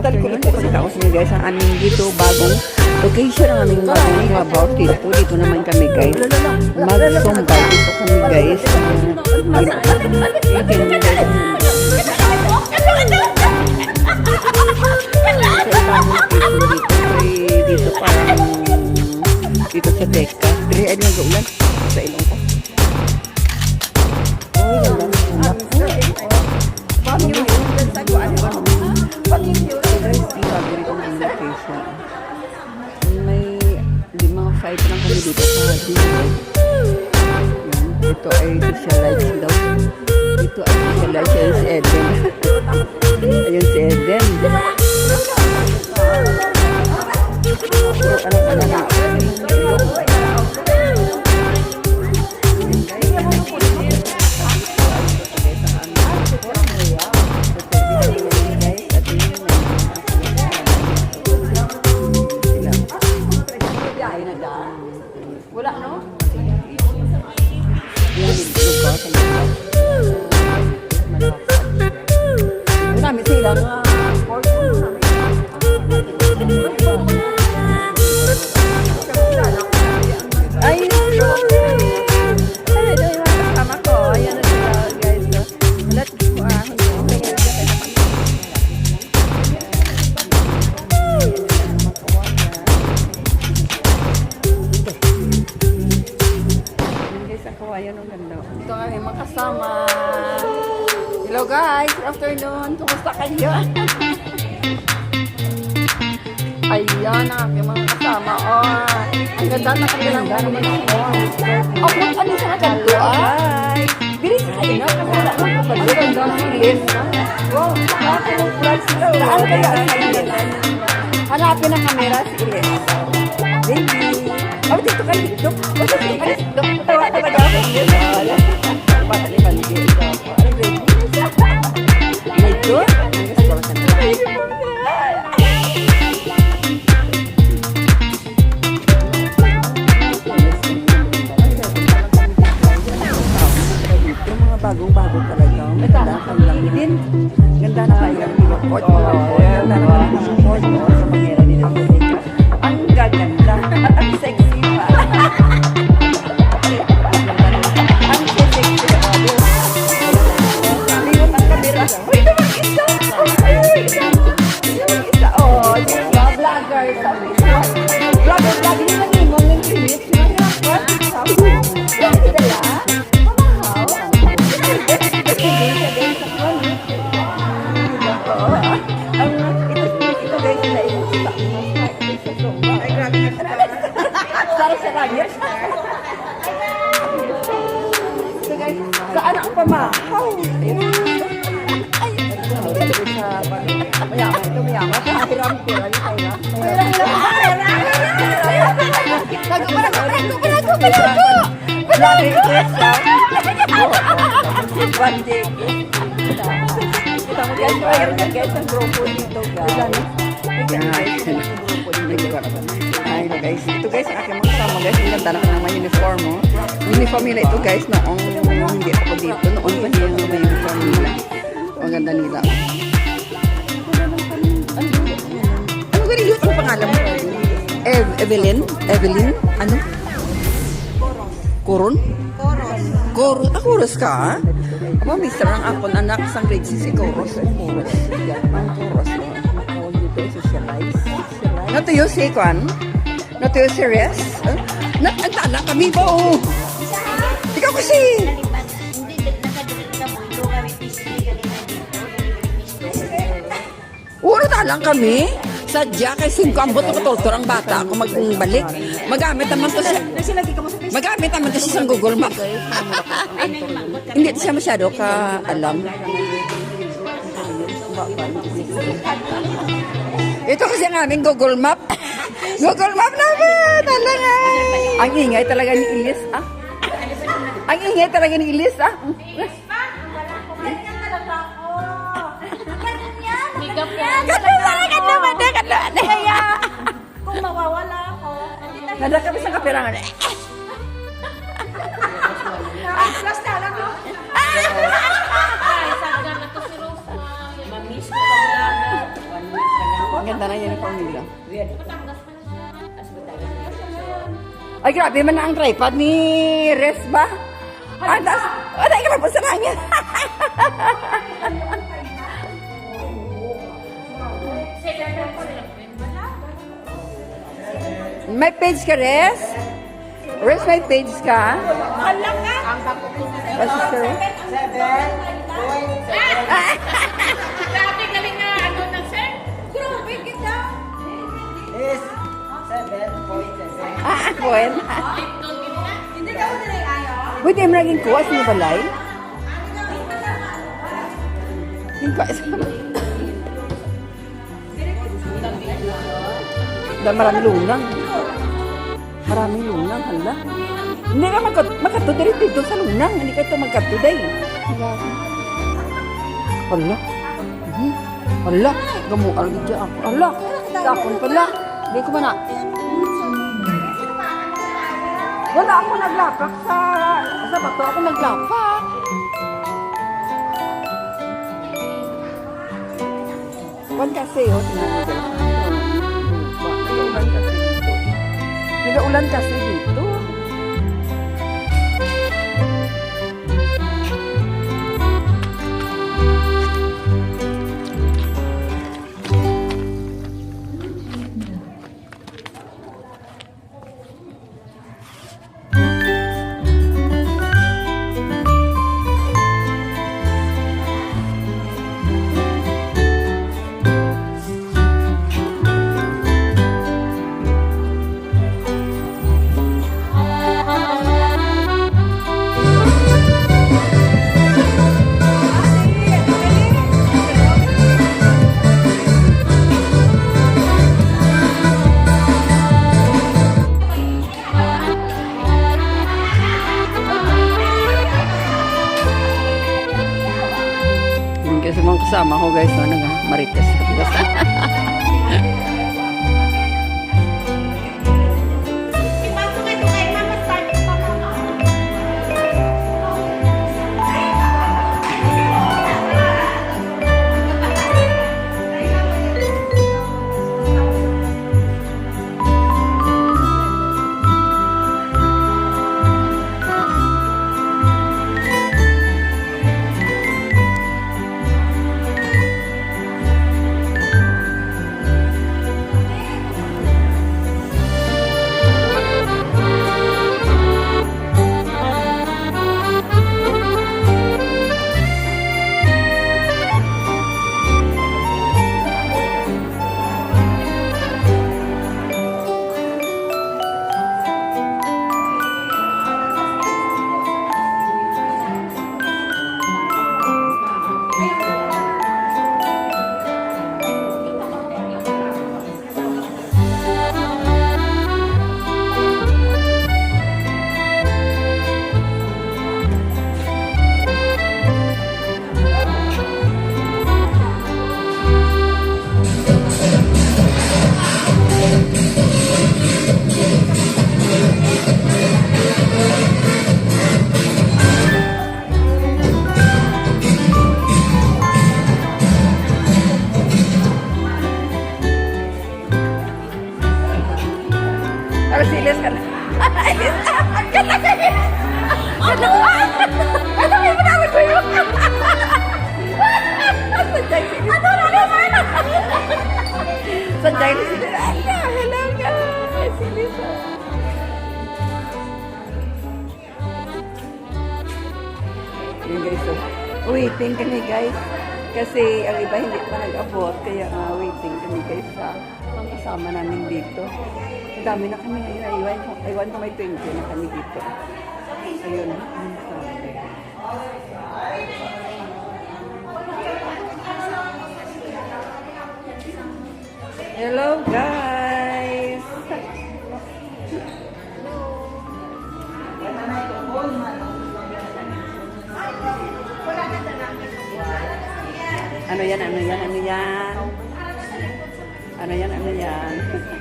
Dali ko ito kasi tapos niya guys ang aming dito bagong location ang aming bagong clubhouse dito. Dito naman kami guys. Mag-sumbay dito kami guys. Dito. Sa parang dito sa Teka. Dili ay lang gaulan sa ilong ko. Oh, yan lang. Naku. Paano lang. Ito ay socialize daw. Ito ay socialize. Ayan si Eden. Ayan si Eden. So, ano ka na na? Makasama. Hello guys, afternoon. Kumusta kayo? Ayan ang aking mga kasama. Oh, ang ganda na kami lang naman ako. Ako, ano sa kanto ah? Bilis ka kayo na. Kasi wala lang ako ba? Ang ganda ng ilis. Wow, ako ng flags sila. Saan kaya ang? Hanapin ang kamera si Ilis. Baby. Oh, dito ka dito. Oh, dito ka dito. Tawa talaga ako. Bata ni Panigil. Ano, baby? Medyo? Kayo ang nilokot. Ganda na kayo ang nilokot sa pangyayari nila Teka. Ang gaganda. Ang sexy pa. Ang sexy. Liwat ang kamera. Uy, ito mag isa. Ay, uy, isa. Yung isa. Oh, di ba? Vlogger. Vlogger, vlogger. Sa guys, ang pamahaw? Ay, ito sa mayaman. Ito mayaman. Hiram kaya. Tago pa na tago pa na tago pa na Grabe ito siya. One day. Kita mo guys, ayun na guys ang grupo dito guys. Guys, ang grupo dito. Ay na guys, ito guys ang aking mga guys. Ang ganda na naman uniform mo. Uniform nila ito guys noong hindi ako dito. Noon pa niya yung uniform nila. Ang ganda nila. Ano ba rin ang pangalan mo? Ev- Evelyn? Evelyn? Ano? Koron? Koros. Koros. Ah, Koros ka? ah? Aba, mister ang akon anak sa grade 6 si Koros. Ay, Koros. Ang Koros. Ako dito, socialize. Natuyo si Kwan? Natuyo si Res? Ah, Na, ang tala kami ba, oh? Ikaw kasi. Uro talang kami. Sadya kay singkambot ko tortor ang bata ako magbalik. Magamit naman to siya. Magamit naman to siya sa Google Map. Hindi siya masyado ka alam. Ito kasi ang aming Google Map. Google Map naman! Talaga! Ang ingay talaga ni Ilis, ah. Ang ingay talaga ni Ilis, ah. Katuwa, katuwa, katuwa. Kaya, kung mawawala ako, Nada kami sa kapirangan. last na lang ako. Ay, sagda na to si Rose. Mamiss Ay, grabe man ang tripod ni Res ba? Ay, tas, ay, grabe sa langit. May page ka, Res? Res, may page ka? Alam ka? Basta, sir. Grabe, ayaw? Buti mo naging kuwas mo balay? Dahil marami lunang. Maraming lunang, hala. Hindi ka magkat magkato dito dito sa lunang. Hindi ka ito magkato day. Hala. Mhm. Hala. Gamual gidya ako. Hala. Tapon pala. Hindi ko mana. Wala ako naglapak sa sa bato ako naglapak. Wan kasi oh, tingnan mo dito. Nag-ulan kasi dito. Kasama ko guys, ano nga, marites. Ala, hello guys! Silis. Yun guys, so, waiting kami guys. Kasi ang iba hindi pa nag-abot, kaya ah, waiting kami guys sa ang kasama namin dito. Ang dami na kami ngayon. Aywan aywan ko may 20 na kami dito. Ayun. yun Hello guys! Ano yan, ano yan, ano yan? Ano yan, ano yan?